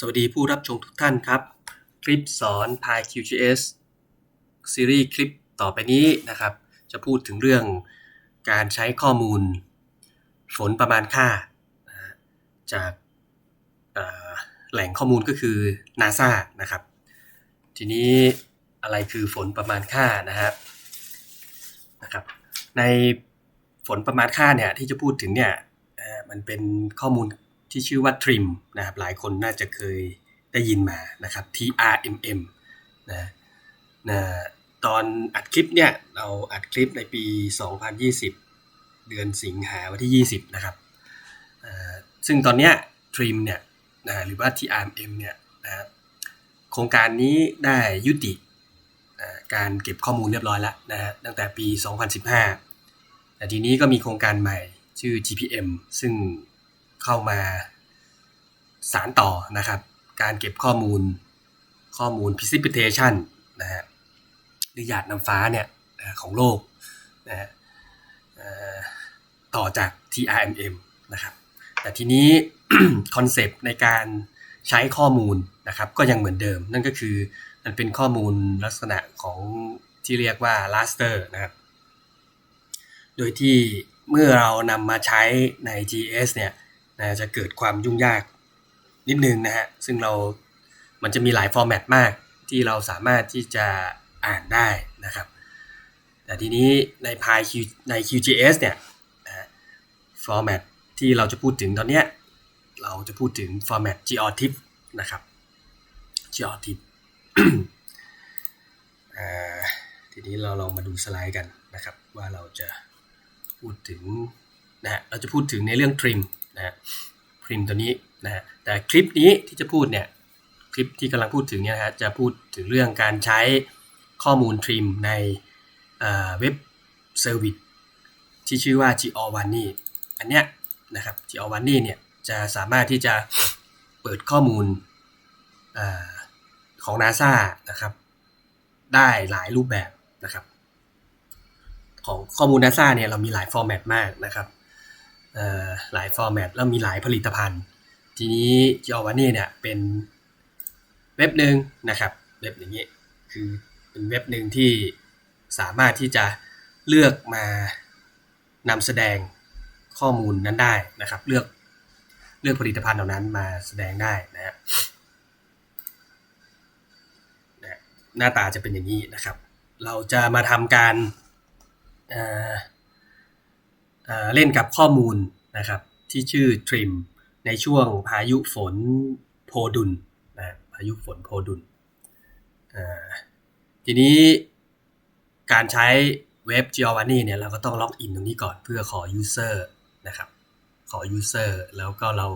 สวัสดีผู้รับชมทุกท่านครับ คลิปสอน PyQGIS ซีรีส์คลิปต่อไปนี้นะครับ จะพูดถึงเรื่องการใช้ข้อมูลฝนประมาณค่า จากแหล่งข้อมูลก็คือ NASA นะครับ ทีนี้อะไรคือฝนประมาณค่านะฮะนะครับ ในฝนประมาณค่าเนี่ยที่จะพูดถึงเนี่ยมันเป็นข้อมูล ที่ชื่อว่า trim นะครับหลายคนน่าจะเคยได้ยินมานะครับ TRMM นะนะตอนอัดคลิปเนี่ยเราอัดคลิปในปี 2020 เดือนสิงหาวันที่ 20 นะครับซึ่งตอนเนี้ย trim เนี่ยนะหรือว่า TRMM เนี่ยนะครับโครงการนี้ได้ยุติการเก็บข้อมูลเรียบร้อยแล้วนะฮะตั้งแต่ปี 2015 แต่ทีนี้ก็มีโครงการใหม่ชื่อ GPM ซึ่ง เข้ามาสารต่อนะครับ การเก็บข้อมูลข้อมูล precipitation นะฮะหรือหยาดน้ำฟ้าเนี่ยของโลกนะฮะต่อจาก TRMM นะครับ แต่ทีนี้คอนเซปต์ในการใช้ข้อมูลนะครับก็ยังเหมือนเดิม นั่นก็คือมันเป็นข้อมูลลักษณะของที่เรียกว่า raster นะครับ โดยที่เมื่อเรานำมาใช้ใน GS เนี่ย นะจะเกิดความยุ่งยากนิดนึงนะฮะซึ่งเรา มันจะมีหลายฟอร์แมตมากที่เราสามารถที่จะอ่านได้นะครับ แต่ทีนี้ใน Py Q ใน QGS เนี่ยฟอร์แมตที่เราจะพูดถึงตอนเนี้ยเราจะพูดถึงฟอร์แมต geotiff นะครับ geotiff ทีนี้เราลองมาดูสไลด์กันนะครับ ว่าเราจะพูดถึงนะเราจะพูดถึงในเรื่อง trim นะฮะ trim ตัวนี้นะฮะแต่คลิปนี้ที่จะพูดเนี่ยคลิปที่กำลังพูดถึงเนี่ยฮะจะพูดถึงเรื่องการใช้ข้อมูล trim ในเว็บเซอร์วิสที่ชื่อว่า Giovanni อันเนี้ยนะครับ Giovanni เนี่ยจะสามารถที่จะเปิดข้อมูลอของ NASA นะครับ ได้หลายรูปแบบนะครับ ของข้อมูล NASA เนี่ยเรามีหลายฟอร์แมตมากนะครับ หลายฟอร์แมตแล้วมีหลายผลิตภัณฑ์ ทีนี้ Giovanni เนี่ยเป็นเว็บหนึ่งนะครับ เว็บอย่างนี้คือเป็นเว็บหนึ่งที่สามารถที่จะเลือกมานำแสดงข้อมูลนั้นได้นะครับ เลือกเลือกผลิตภัณฑ์เหล่านั้นมาแสดงได้นะฮะนะหน้าตาจะเป็นอย่างนี้นะครับ เราจะมาทำการ เล่นกับข้อมูลนะครับที่ชื่อ trim ในช่วงพายุฝนโพดุลนะพายุฝนโพดุลทีนี้การใช้เว็บ Giovanni เนี่ยเราก็ต้องล็อกอินตรงนี้ก่อนเพื่อขอ user นะครับขอ user แล้วก็เรา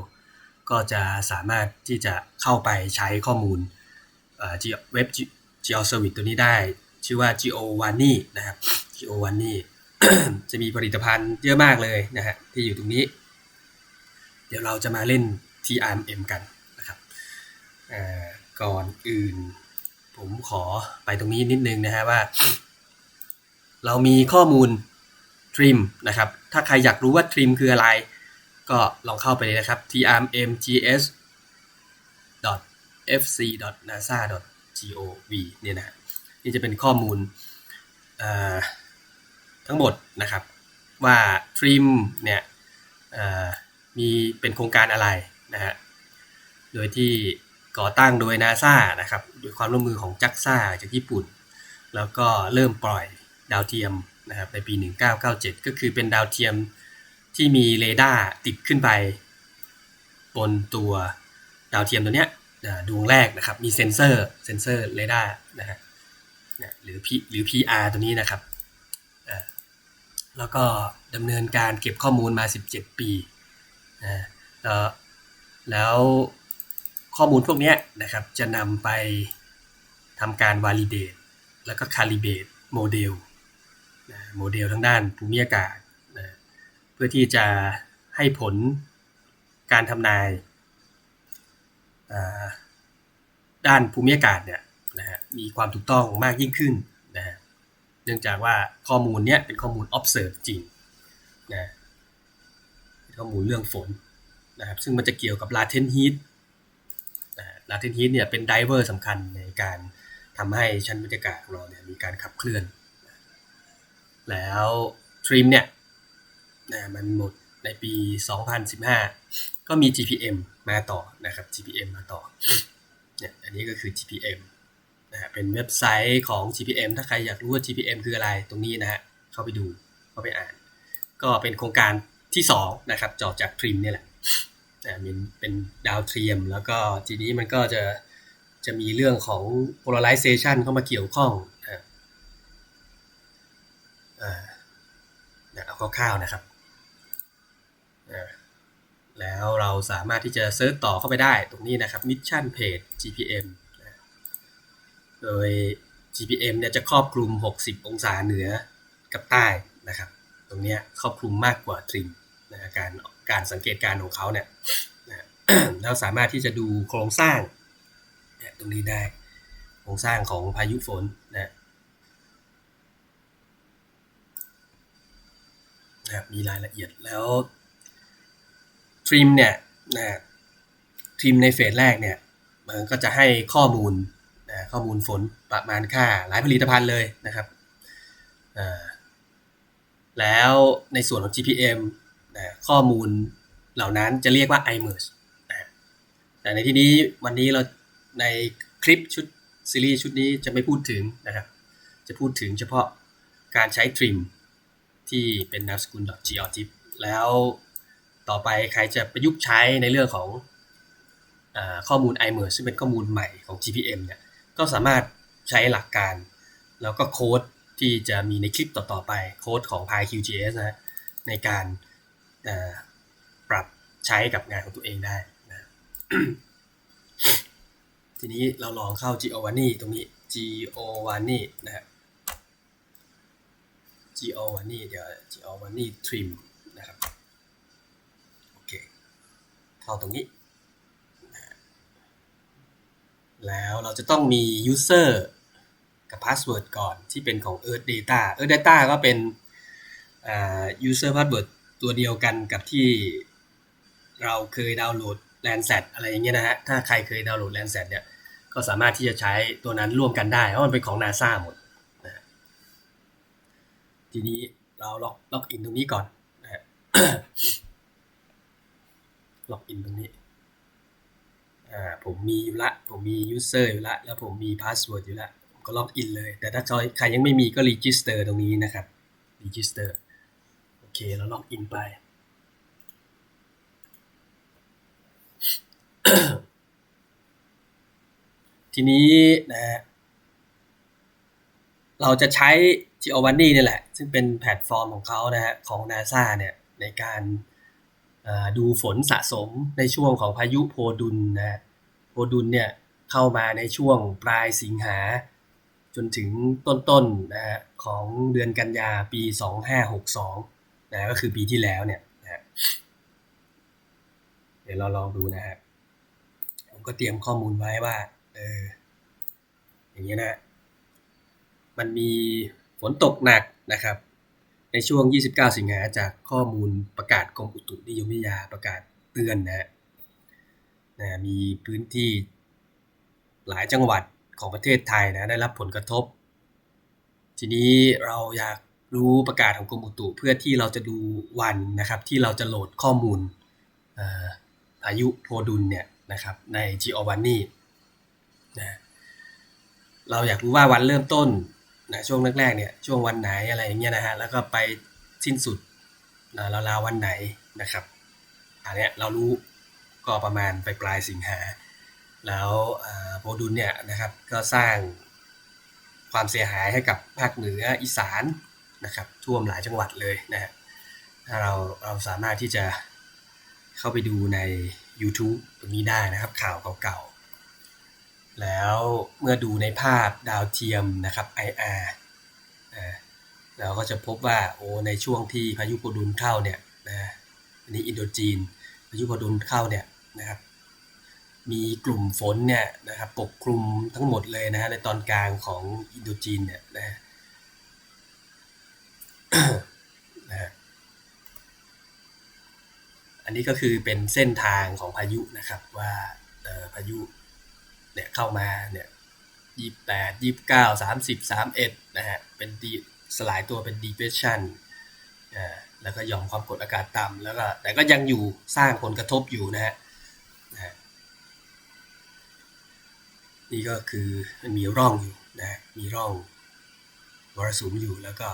ก็จะสามารถที่จะเข้าไปใช้ข้อมูลเว็บ GeoService ตัวนี้ได้ ชื่อว่า Giovanni นะครับ Giovanni จะมีผลิตภัณฑ์เยอะมากเลยนะฮะที่อยู่ตรงนี้ เดี๋ยวเราจะมาเล่น T R M กันนะครับก่อนอื่น ผมขอไปตรงนี้นิดนึงนะฮะว่า เรามีข้อมูล trim นะครับ ถ้าใครอยากรู้ว่า trim คืออะไร ก็ลองเข้าไปเลยนะครับ trmgs fc nasa gov เนี่ยนะนี่จะเป็นข้อมูล ทั้งหมดนะครับว่า trim เนี่ยมีเป็นโครงการอะไรนะฮะโดยที่ก่อตั้งโดย NASA นะครับโดยความร่วมมือของ JAXA จากญี่ปุ่น แล้วก็เริ่มปล่อยดาวเทียมนะครับในปี 1997 ก็คือเป็นดาวเทียมที่มีเรดาร์ติดขึ้นไป บนตัวดาวเทียมตัวเนี้ยดวงแรกนะครับมีเซนเซอร์เซนเซอร์เรดาร์นะฮะหรือ P หรือ PR ตัวนี้นะครับ แล้วก็ดำเนินการเก็บข้อมูลมา 17 ปีนะแล้วข้อมูลพวกนี้นะครับจะนำไปทำการ validate แล้วก็ calibrate โมเดลโมเดลทางด้านภูมิอากาศนะเพื่อที่จะให้ผลการทำนายด้านภูมิอากาศเนี่ยนะฮะมีความถูกต้องมากยิ่งขึ้น เนื่องจากว่าข้อมูลเนี้ยเป็นข้อมูล observe จริงนะข้อมูลเรื่องฝนนะครับซึ่งมันจะเกี่ยวกับ latent heat นะลาเทนฮีทเนี่ยเป็นไดเวอร์สำคัญในการทำให้ชั้นบรรยากาศของเราเนี่ยมีการขับเคลื่อน แล้วทริมเนี่ยนะมันหมดในปี 2015 ก็มี GPM มาต่อนะครับ GPM มาต่อเนี่ยอันนี้ก็คือ GPM นะฮะเป็นเว็บไซต์ของ GPM ถ้าใครอยากรู้ว่า GPM คืออะไรตรงนี้นะฮะเข้าไปดูเข้าไปอ่าน ก็เป็นโครงการที่2นะครับจอจากทริมเนี่ยแหละนะเป็นเป็นดาวเทียม แล้วก็ทีนี้มันก็จะจะมีเรื่องของ polarization เข้ามาเกี่ยวข้องนะนะเอาคร่าวๆนะครับแล้วเราสามารถที่จะเซิร์ชต่อเข้าไปได้ตรงนี้นะครับ Mission Page GPM โดย GPM เนี่ยจะครอบคลุม 60 องศาเหนือกับใต้นะครับ ตรงนี้ครอบคลุมมากกว่าทริมนะการการสังเกตการของเขาเนี่ยนะเราสามารถที่จะดูโครงสร้างตรงนี้ได้โครงสร้างของพายุฝนนะนะมีรายละเอียดแล้วทริมเนี่ยนะทริมในเฟสแรกเนี่ยมันก็จะให้ข้อมูล ข้อมูลฝนประมาณค่าหลายผลิตภัณฑ์เลยนะครับ แล้วในส่วนของ GPM ข้อมูลเหล่านั้นจะเรียกว่า iMerge แต่ในที่นี้วันนี้เราในคลิปชุดซีรีส์ชุดนี้จะไม่พูดถึงนะครับ จะพูดถึงเฉพาะการใช้ trim ที่เป็นนามสกุล .geotip แล้วต่อไปใครจะประยุกต์ใช้ในเรื่องของอข้อมูล iMerge ซึ่งเป็นข้อมูลใหม่ของ GPM เนี่ย ก็สามารถใช้หลักการ แล้วก็โค้ดที่จะมีในคลิปต่อๆไปโค้ดของ PyQGIS นะในการปรับใช้กับงานของตัวเองได้นะทีนี้เราลองเข้า Giovanni ตรงนี้ Giovanni นะฮะ Giovanni เดี๋ยว Giovanni trim นะครับ โอเค เข้าตรงนี้ แล้วเราจะต้องมี user กับ password ก่อนที่เป็นของ Earth Data Earth Data ก็เป็น user password ตัวเดียวกันกับที่เราเคยดาวน์โหลด Landsat อะไรอย่างเงี้ยนะฮะ ถ้าใครเคยดาวน์โหลด Landsat เนี่ย ก็สามารถที่จะใช้ตัวนั้นร่วมกันได้ เพราะมันเป็นของ NASA หมดนะทีนี้เราล็อกล็อกอินตรงนี้ก่อนนะล็อกอินตรงนี้ อ่าผมมีอยู่ละ ผมมี user อยู่ละ แล้วผมมี password อยู่ละผมก็ล็อกอินเลย แต่ถ้าใครยังไม่มีก็ register ตรงนี้นะครับ register โอเคเราล็อกอินไป ทีนี้นะฮะเราจะใช้ Giovanni นี่แหละ ซึ่งเป็นแพลตฟอร์มของเขานะฮะของ NASA เนี่ยในการ ดูฝนสะสมในช่วงของพายุโพดุลนะโพดุลเนี่ยเข้ามาในช่วงปลายสิงหา จนถึงต้นๆนนะฮะของเดือนกันยาปี 2562นะก็คือปีที่แล้วเนี่ยนะเดี๋ยวเราลองดูนะฮะผมก็เตรียมข้อมูลไว้ว่าเอออย่างนี้นะ มันมีฝนตกหนักนะครับ ในช่วง 29 สิงหาจากข้อมูลประกาศกรมอุตุนิยมวิทยาประกาศเตือนนะฮะนะมีพื้นที่หลายจังหวัดของประเทศไทยนะได้รับผลกระทบ ทีนี้เราอยากรู้ประกาศของกรมอุตุเพื่อที่เราจะดูวันนะครับ ที่เราจะโหลดข้อมูลพายุโพดุลเนี่ยนะครับใน Giovanni นะเราอยากรู้ว่าวันเริ่มต้น นะช่วงแรกๆเนี่ยช่วงวันไหนอะไรอย่างเงี้ยนะฮะแล้วก็ไปสิ้นสุดนะราวๆวันไหนนะครับอันเนี้ยเรารู้ก็ประมาณไปปลายสิงหา แล้วโพดุลเนี่ยนะครับก็สร้างความเสียหายให้กับภาคเหนืออีสานนะครับท่วมหลายจังหวัดเลยนะฮะถ้าเราเราสามารถที่จะเข้าไปดูใน YouTube ตรงนี้ได้นะครับข่าวเก่าๆ แล้วเมื่อดูในภาพดาวเทียมนะครับ IR เราก็จะพบว่าโอ้ในช่วงที่พายุโพดุลเข้าเนี่ยนะอันนี้อินโดจีน พายุโพดุลเข้าเนี่ยนะครับมีกลุ่มฝนเนี่ยนะครับปกคลุมทั้งหมดเลยนะฮะในตอนกลางของอินโดจีนเนี่ยนะนะฮะอันนี้ก็คือเป็นเส้นทางของพายุนะครับว่าพายุ เนี่ยเข้ามาเนี่ยยี่แปดยี่เก้าสามสิบสามเอ็ดนะฮะเป็นดีสลายตัวเป็น depression อ่าแล้วก็ยอมความกดอากาศต่ำแล้วก็แต่ก็ยังอยู่สร้างผลกระทบอยู่นะฮะนี่ก็คือมันมีร่องอยู่นะฮะมีร่องมรสุมอยู่แล้วก็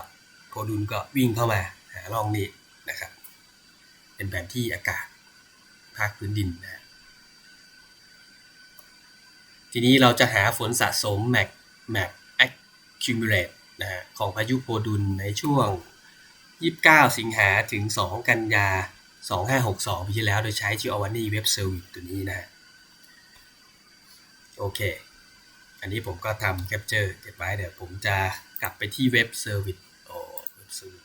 โพดุลก็วิ่งเข้ามาหาร่องนี้นะครับ เป็นแผนที่อากาศภาคพื้นดินนะ ทีนี้เราจะหาฝนสะสม Mac Map Accumulate นะฮะของพายุโพดุลในช่วง 29 สิงหาถึง 2 กันยา 2562 ปีที่แล้วโดยใช้ Giovanni Web Service ตัวนี้นะโอเค อันนี้ผมก็ทำแคปเจอร์เก็บไว้เดี๋ยวผมจะกลับไปที่เว็บเซอร์วิสโอ้เว็บเซอร์วิส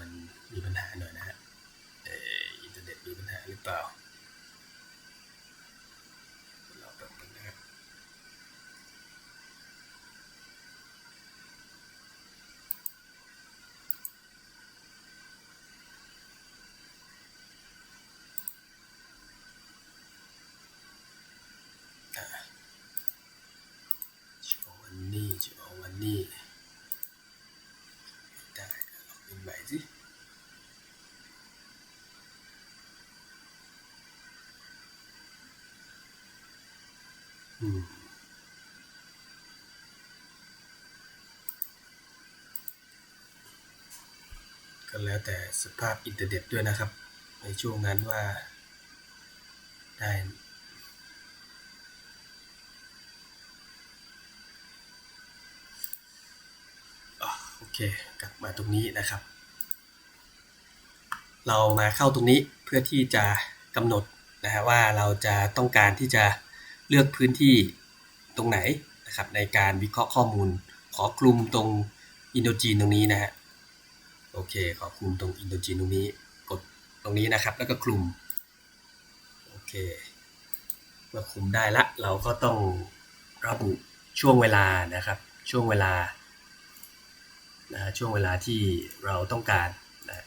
มันมีปัญหาหน่อยนะฮะเอออินเทอร์เน็ตมีปัญหาหรือเปล่าแป๊บนึงนะครับ โชว์วันนี้โชว์วั นี่ได้ลองเป็นใหมสิอืมก็แล้วแต่สภาพอินเทอร์เน็ตด้วยนะครับ ในช่วงนั้นว่าได้ อะโอ เคกลับมาตรงนี้นะครับ เรามาเข้าตรงนี้เพื่อที่จะกำหนดนะฮะว่าเราจะต้องการที่จะเลือกพื้นที่ตรงไหนนะครับในการวิเคราะห์ข้อมูล ขอกลุ่มตรงอินโดจีนตรงนี้นะฮะโอเค ขอกลุ่มตรงอินโดจีนตรงนี้กดตรงนี้นะครับ แล้วก็กลุ่มโอเคเมื่อคุมได้ละเราก็ต้องระบุช่วงเวลานะครับ ช่วงเวลา นะช่วงเวลาที่เราต้องการนะ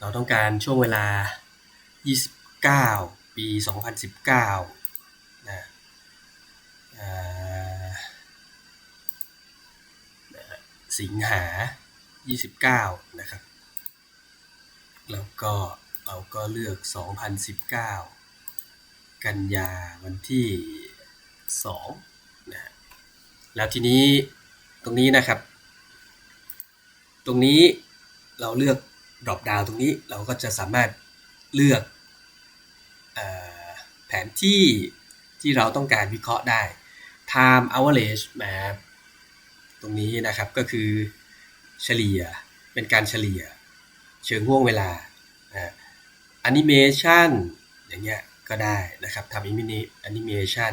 เราต้องการช่วงเวลา 29 ปี 2019นะนะสิงหา 29 นะครับ แล้วก็เราก็เลือก 2019 กันยาวันที่2นะฮะแล้วทีนี้ ตรงนี้นะครับ ตรงนี้เราเลือก drop down ตรงนี้เราก็จะสามารถเลือกอแผนที่ที่เราต้องการวิเคราะห์ได้ time average map ตรงนี้นะครับก็คือเฉลี่ยเป็นการเฉลี่ย เชิงห่วงเวลานะแอนิเมชันอย่างเงี้ยก็ได้นะครับทำแอนิเมชัน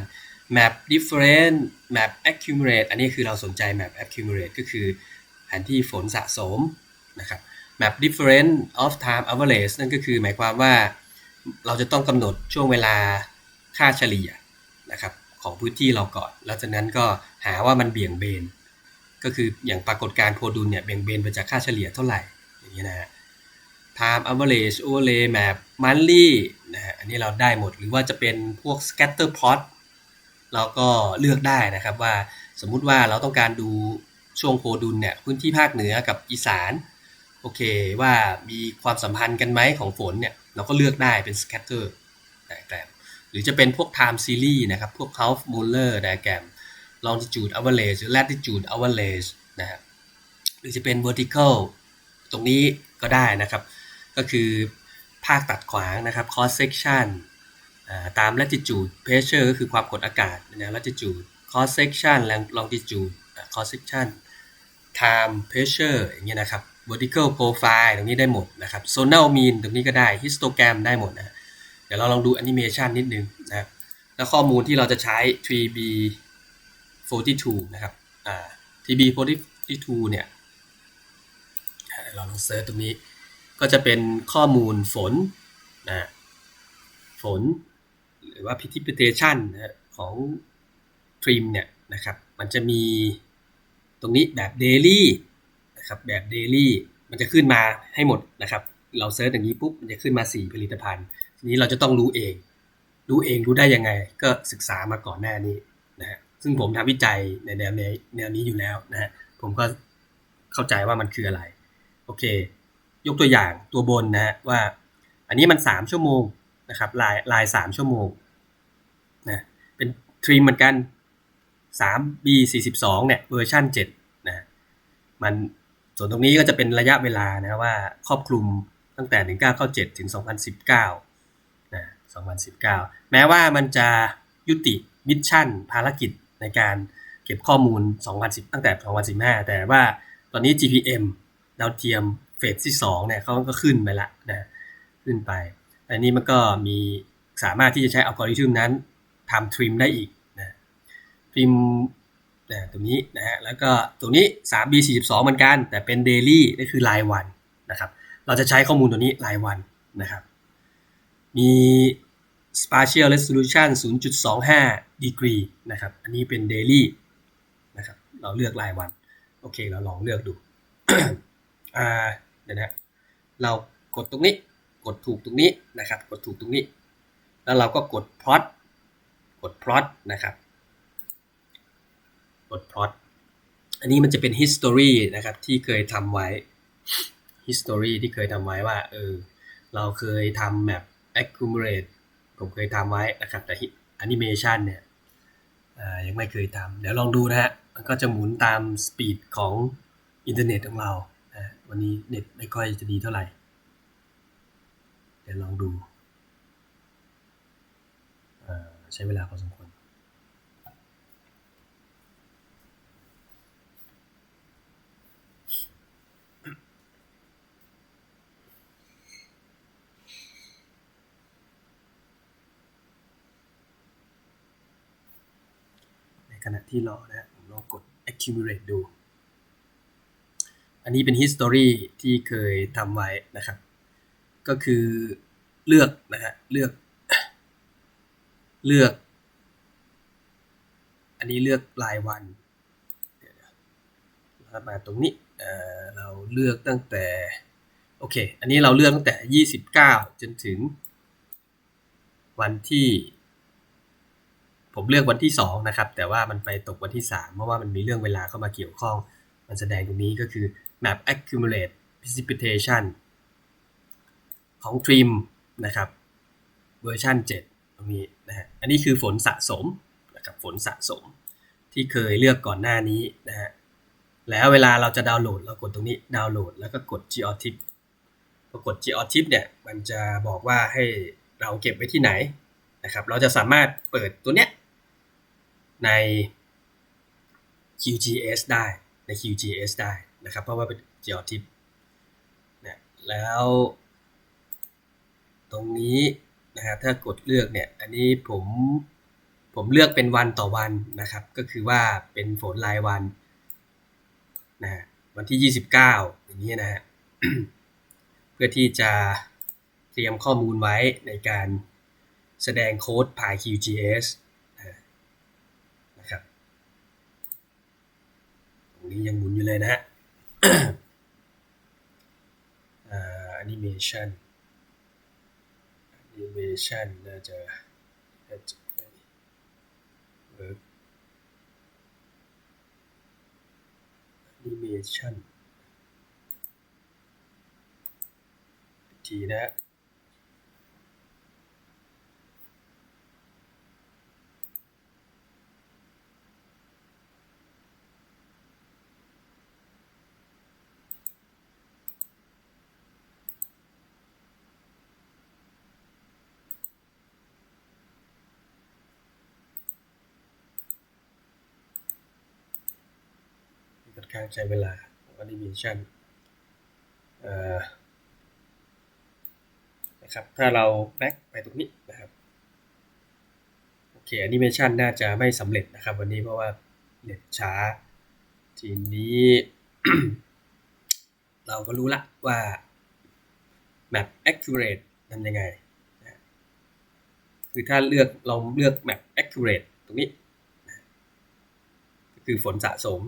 map different map accumulate อันนี้คือเราสนใจ map accumulate ก็คือแผนที่ฝนสะสมนะครับ map different of time average นั่นก็คือหมายความว่าเราจะต้องกำหนดช่วงเวลาค่าเฉลี่ยนะครับของพื้นที่เราก่อน แล้วจากนั้นก็หาว่ามันเบี่ยงเบน ก็คืออย่างปรากฏการณ์โพดุลเนี่ยเบี่ยงเบนไปจากค่าเฉลี่ยเท่าไหร่อย่างนี้นะฮะ time average overlay map monthly นะฮะอันนี้เราได้หมดหรือว่าจะเป็นพวก scatter plot เราก็เลือกได้นะครับว่าสมมุติว่าเราต้องการดูช่วงโพดุลเนี่ยพื้นที่ภาคเหนือกับอีสานโอเคว่ามีความสัมพันธ์กันไหมของฝนเนี่ยเราก็เลือกได้เป็น scatter diagram หรือจะเป็นพวก time series นะครับ พวก Half Muller diagram longitude average หรือ latitude average นะครับหรือจะเป็น vertical ตรงนี้ก็ได้นะครับ ก็คือภาคตัดขวางนะครับ cross section ตาม latitude pressure ก็คือความกดอากาศนะ latitude cross section longitude cross section time pressure อย่างเงี้ยนะครับ vertical profile ตรงนี้ได้หมดนะครับ zonal mean ตรงนี้ก็ได้ histogram ได้หมดนะ เดี๋ยวเราลองดู animation นิดนึงนะแล้วข้อมูลที่เราจะใช้ 3B 42นะครับ อ่า 3B 42เนี่ย เราลองเซิร์ชตรงนี้ ก็จะเป็นข้อมูลฝนนะ ฝน รือว่า precipitation ของ trim เนี่ยนะครับมันจะมีตรงนี้แบบ daily นะครับแบบ daily มันจะขึ้นมาให้หมดนะครับ เราเซิร์ชอย่างนี้ปุ๊บมันจะขึ้นมา 4 ผลิตภัณฑ์ ทีนี้เราจะต้องรู้เอง รู้เองรู้ได้ยังไง ก็ศึกษามาก่อนหน้านี้นะฮะซึ่งผมทำวิจัยในแนวแนวนี้อยู่แล้วนะฮะผมก็เข้าใจว่ามันคืออะไร โอเค ยกตัวอย่างตัวบนนะฮะว่า อันนี้มันสามชั่วโมงนะครับลายลายสามชั่วโมง ทรีมเหมือนกันสาม B สี่สิบสองเนี่ยเวอร์ชันเจ็ดนะมันส่วนตรงนี้ก็จะเป็นระยะเวลานะว่าครอบคลุมตั้งแต่ 1997 ถึง 2019นะ2019 แม้ว่ามันจะยุติมิชชั่นภารกิจในการเก็บข้อมูล 2010 ตั้งแต่ 2015 แต่ว่าตอนนี้ GPM ดาวเทียมเฟสที่2เนี่ยเขาก็ขึ้นไปละนะขึ้นไปอันนี้มันก็มีสามารถที่จะใช้อัลกอริทึมนั้นทำทริมได้อีก นะทริมนะตรงนี้นะฮะแล้วก็ตรงนี้ 3B 42 เหมือนกัน แต่เป็น daily นี่คือรายวันนะครับ เราจะใช้ข้อมูลตัวนี้รายวันนะครับ มี spatial resolution 0.25 degree นะครับ อันนี้เป็น daily นะครับ เราเลือกรายวัน โอเค เราลองเลือกดู อ่า เดี๋ยวนะ เรากดตรงนี้ กดถูกตรงนี้นะครับ กดถูกตรงนี้ แล้วเราก็กด plot กด plot นะครับ กด plot อันนี้มันจะเป็น history นะครับ ที่เคยทำไว้ history ที่เคยทำไว้ว่าเออเราเคยทำแบบ accumulate ผมเคยทำไว้นะครับ แต่ animation เนี่ยยังไม่เคยทำเดี๋ยวลองดูนะฮะมันก็จะหมุนตามสปีดของอินเทอร์เน็ตของเรานะวันนี้เน็ตไม่ค่อยจะดีเท่าไหร่ เดี๋ยวลองดูใช้เวลาพอสมควร ใน ขณะที่รอนะผมลองกด accumulate ดู อันนี้เป็น history ที่เคยทำไว้นะครับ ก็คือเลือกนะฮะเลือก เลือก อันนี้เลือกรายวันเดี๋ยวเรามาตรงนี้เเราเลือกตั้งแต่โอเค อันนี้เราเลือกตั้งแต่ 29 จนถึงวันที่ ผมเลือกวันที่2นะครับแต่ว่ามันไปตกวันที่ 3 เพราะว่ามันมีเรื่องเวลาเข้ามาเกี่ยวข้อง มันแสดงตรงนี้ก็คือ map accumulate precipitation ของ trim นะครับเวอร์ชัน7 ตรงนี้นะฮะอันนี้คือฝนสะสมนะครับฝนสะสมที่เคยเลือกก่อนหน้านี้นะฮะแล้วเวลาเราจะดาวน์โหลดเรากดตรงนี้ดาวน์โหลด แล้วก็กด geotip พอกด geotip เนี่ยมันจะบอกว่าให้เราเก็บไว้ที่ไหนนะครับ เราจะสามารถเปิดตัวเนี้ย ใน QGIS ได้ใน QGIS ได้นะครับ เพราะว่าเป็น geotip นะแล้ว ตรงนี้นะฮะถ้ากดเลือกเนี่ย อันนี้ผมผมเลือกเป็นวันต่อวันนะครับ ก็คือว่าเป็นฝนรายวันนะวันที่ 29 อย่างนี้นะฮะเพื่อที่จะเตรียมข้อมูลไว้ในการแสดงโค้ดผ่าน QGIS นะครับ ตรง นี้ยังหมุนอยู่เลยนะฮะแอนิเมชัน animation น่าจะน่าจะไม่เวิร์ก animation ทีนะ ใช้เวลาของ animation นะครับถ้าเรา back ไปตรงนี้นะครับโอเค animation น่าจะไม่สำเร็จนะครับ วันนี้เพราะว่าเน็ตช้า ทีนี้ เราก็รู้ละว่า map accurate ทำยังไงนะคือถ้าเลือกเราเลือก map accurate ตรงนี้นะคือฝนสะสม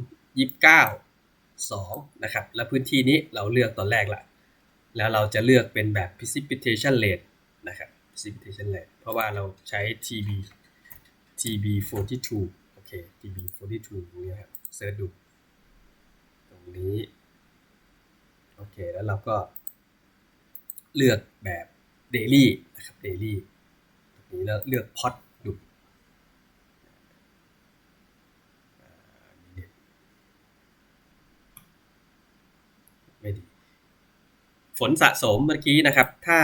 29 2นะครับ แล้วพื้นที่นี้เราเลือกตอนแรกละ แล้วเราจะเลือกเป็นแบบ precipitation rate นะครับ precipitation rate เพราะว่าเราใช้ TB TB 42โอเค TB 42ตรงนี้ครับเซิร์ชดู ตรงนี้ โอเค แล้วเราก็เลือกแบบ daily นะครับ daily ตรงนี้แล้วเลือก pot ดูไม่ดี ฝนสะสมเมื่อกี้นะครับ ถ้า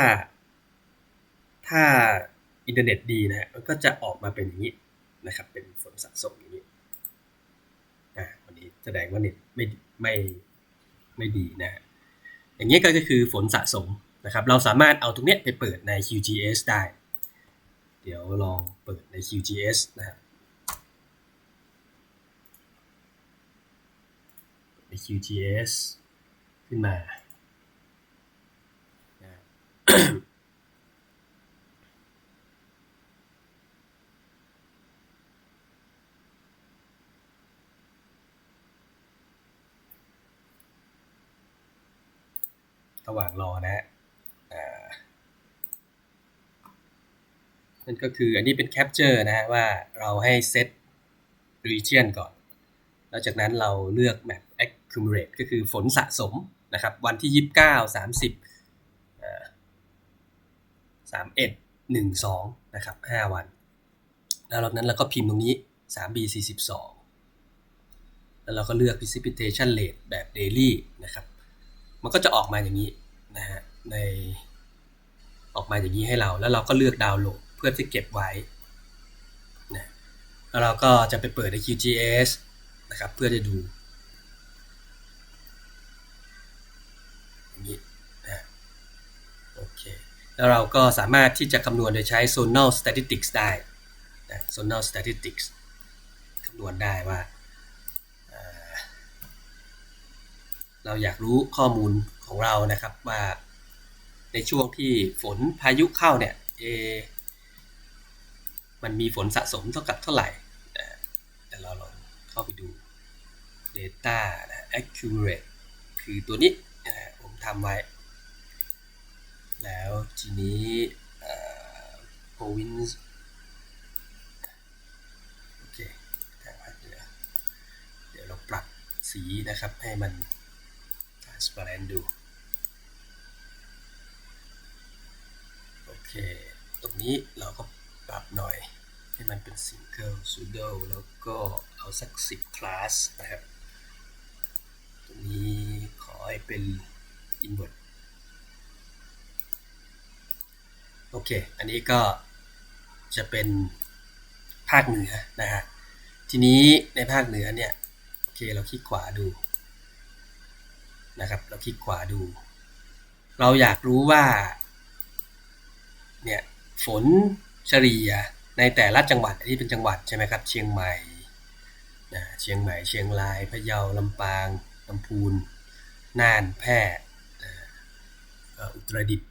ถ้าอินเทอร์เน็ตดีนะฮะมันก็จะออกมาเป็นอย่างนี้นะครับ เป็นฝนสะสมอย่างนี้อ่าวันนี้แสดงว่าเน็ตไม่ไม่ไม่ดีนะฮะอย่างนี้ก็คือฝนสะสมนะครับ เราสามารถเอาตรงนี้ไปเปิดใน QGIS ได้ เดี๋ยวลองเปิดใน QGIS นะครับใน QGIS ขึ้นมา ระหว่างรอนะฮะนั่นก็คืออันนี้เป็นแคปเจอร์นะฮะว่าเราให้เซต region ก่อน แล้วจากนั้นเราเลือก map accumulate ก็คือฝนสะสมนะครับ วันที่ 29 30 31 12 นะครับ 5 วัน แล้วรอบนั้นเราก็พิมพ์ตรงนี้ 3b 42แล้วเราก็เลือก precipitation rate แบบ daily นะครับ มันก็จะออกมาอย่างนี้นะฮะ ในออกมาอย่างนี้ให้เรา แล้วเราก็เลือกดาวน์โหลดเพื่อที่เก็บไว้นะแล้วเราก็จะไปเปิดใน QGIS นะครับ เพื่อจะดู อย่างนี้นะโอเค แล้วเราก็สามารถที่จะคำนวณโดยใช้ zonal statistics ได้นะ zonal statistics คำนวณได้ว่า เราอยากรู้ข้อมูลของเรานะครับว่าในช่วงที่ฝนพายุเข้าเนี่ยเอมันมีฝนสะสมเท่ากับเท่าไหร่แต่เราลองเข้าไปดู data นะ accurate คือตัวนี้ผมทำไว้ แล้วทีนี้ province โอเคเดี๋ยวเราปรับสีนะครับให้มัน transparent ดูโอเค ตรงนี้เราก็ปรับหน่อยให้มันเป็น single pseudo แล้วก็เอาสัก 10 class นะครับ ตรงนี้ขอให้เป็น invert โอเค อันนี้ก็จะเป็นภาคเหนือนะฮะ ทีนี้ในภาคเหนือเนี่ย โอเค เราคลิกขวาดูนะครับ เราคลิกขวาดู เราอยากรู้ว่า เนี่ย ฝนเฉลี่ยในแต่ละจังหวัดอันนี้เป็นจังหวัดใช่ไหมครับ เชียงใหม่นะเชียงใหม่ เชียงราย พะเยา ลำปาง ลำพูน น่าน แพร่อุตรดิตถ์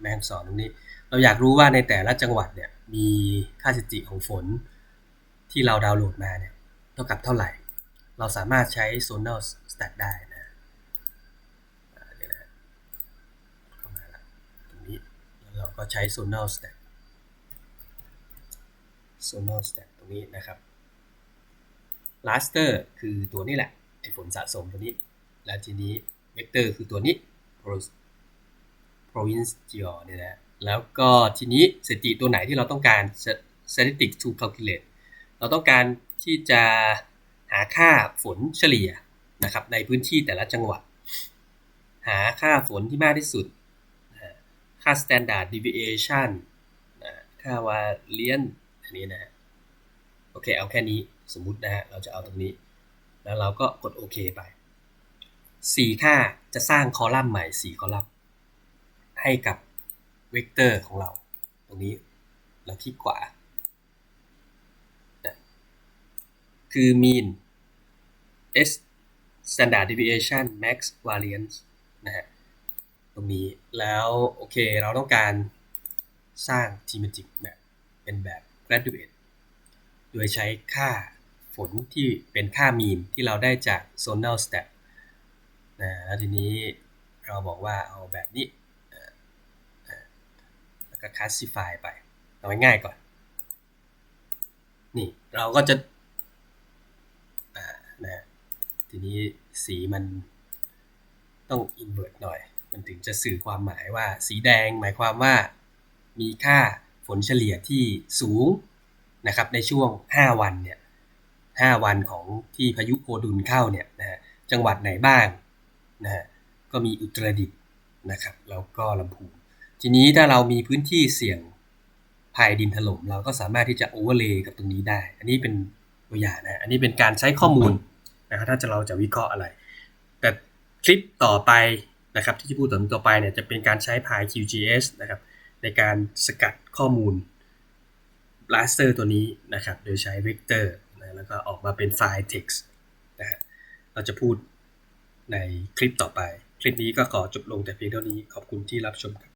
แม่ฮ่องสอนตรงนี้ เราอยากรู้ว่าในแต่ละจังหวัดเนี่ยมีค่าสถิติของฝนที่เราดาวน์โหลดมาเนี่ยเท่ากับเท่าไหร่ เราสามารถใช้ zonal stat ได้นะเดี๋ยวนะเข้ามาละตรงนี้เราก็ใช้ zonal stat zonal stat ตรงนี้นะครับ raster คือตัวนี้แหละไอฝนสะสมตัวนี้ แล้วทีนี้ vector คือตัวนี้ province geo เนี่ยนะ แล้วก็ทีนี้สถิติตัวไหนที่เราต้องการ statistics to calculate เราต้องการที่จะหาค่าฝนเฉลี่ยนะครับในพื้นที่แต่ละจังหวัด หาค่าฝนที่มากที่สุด ค่า standard deviation นค่าวาเลียนอันนี้นะโอเคเอาแค่นี้สมมุตินะฮะเราจะเอาตรงนี้ แล้วเราก็กดโอเคไป 4 ค่าจะสร้างคอลัมน์ใหม่ 4 คอลัมน์ให้กับ เวกเตอร์ของเรา ตรงนี้เราคลิกขวาคือ mean s standard deviation max variance นะฮะตรงนี้แล้วโอเคเราต้องการสร้าง thematic map เป็นแบบ graduate โดยใช้ค่าฝนที่เป็นค่ามีนที่เราได้จาก zonal stat นะแล้วทีนี้เราบอกว่าเอาแบบนี้ แล้วก็ classify ไป เอาง่ายๆก่อน นี่เราก็จะนะทีนี้สีมันต้อง invert หน่อย มันถึงจะสื่อความหมายว่า สีแดงหมายความว่ามีค่าฝนเฉลี่ยที่สูงนะครับในช่วง 5 วันเนี่ย5วันของที่พายุโพดุลเข้าเนี่ยนะฮะจังหวัดไหนบ้างนะฮะก็มีอุตรดิตถ์นะครับแล้วก็ลำพูน ทีนี้ถ้าเรามีพื้นที่เสี่ยงภัยดินถล่มเราก็สามารถที่จะโอเวอร์เลย์กับตรงนี้ได้ อันนี้เป็นตัวอย่างนะ อันนี้เป็นการใช้ข้อมูลนะครับถ้าจะเราจะวิเคราะห์อะไร แต่คลิปต่อไปนะครับที่จะพูดถึงต่อไปเนี่ยจะเป็นการใช้ PyQGIS นะครับในการสกัดข้อมูล raster ตัวนี้นะครับโดยใช้ vector นะแล้วก็ออกมาเป็นไฟล์ text นะฮะเราจะพูดในคลิปต่อไป คลิปนี้ก็ขอจบลงแต่เพียงเท่านี้ขอบคุณที่รับชมครับ